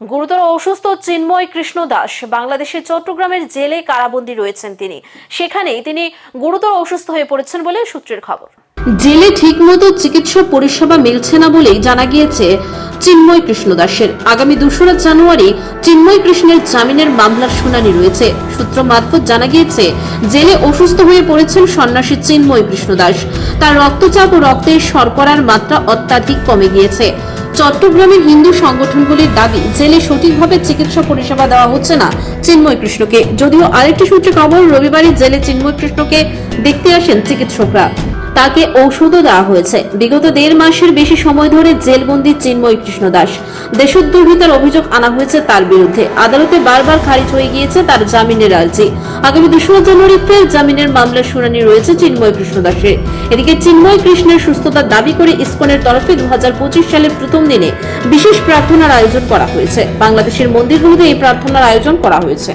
গুরুতর অসুস্থ চিন্ময় কৃষ্ণ দাস। বাংলাদেশের চট্টগ্রামের জেলে কারাবন্দী রয়েছেন তিনি। সেখানেই তিনি গুরুতর অসুস্থ হয়ে পড়েছেন বলে সূত্রের খবর। জেলে ঠিকমতো চিকিৎসা পরিষেবা মিলছে না বলেই জানা গিয়েছে চিন্ময় কৃষ্ণ দাসের। আগামী দোসরা জানুয়ারি চিন্ময় কৃষ্ণের জামিনের মামলার শুনানি রয়েছে। সূত্র মারফত জানা গিয়েছে, জেলে অসুস্থ হয়ে পড়েছেন সন্ন্যাসী চিন্ময় কৃষ্ণ দাস। তার রক্তচাপ ও রক্তের শর্করার মাত্রা অত্যাধিক কমে গিয়েছে। চট্টগ্রামের হিন্দু সংগঠনগুলির দাবি, জেলে সঠিকভাবে চিকিৎসা পরিষেবা দেওয়া হচ্ছে না চিন্ময় কৃষ্ণকে। যদিও আরেকটি সূত্রে খবর রবিবারই জেলে চিন্ময় কৃষ্ণকে দেখতে আসেন চিকিৎসকরা। তাকে ঔষধও দেওয়া হয়েছে। বিগত দেড় মাসের বেশি সময় ধরে জেলবন্দি চিন্ময় কৃষ্ণ দাস। দেশদ্রোহিতার অভিযোগ আনা হয়েছে তার বিরুদ্ধে। আদালতে বারবার খারিজ হয়ে গিয়েছে তার জামিনের আর্জি। আগামী দোসরা জানুয়ারি ফের জামিনের মামলার শুনানি রয়েছে চিন্ময় কৃষ্ণ দাসের। এদিকে চিন্ময় কৃষ্ণের সুস্থতার দাবি করে ইসকনের তরফে দু হাজার পঁচিশ সালের প্রথম দিনে বিশেষ প্রার্থনার আয়োজন করা হয়েছে। বাংলাদেশের মন্দিরগুলোতে এই প্রার্থনার আয়োজন করা হয়েছে।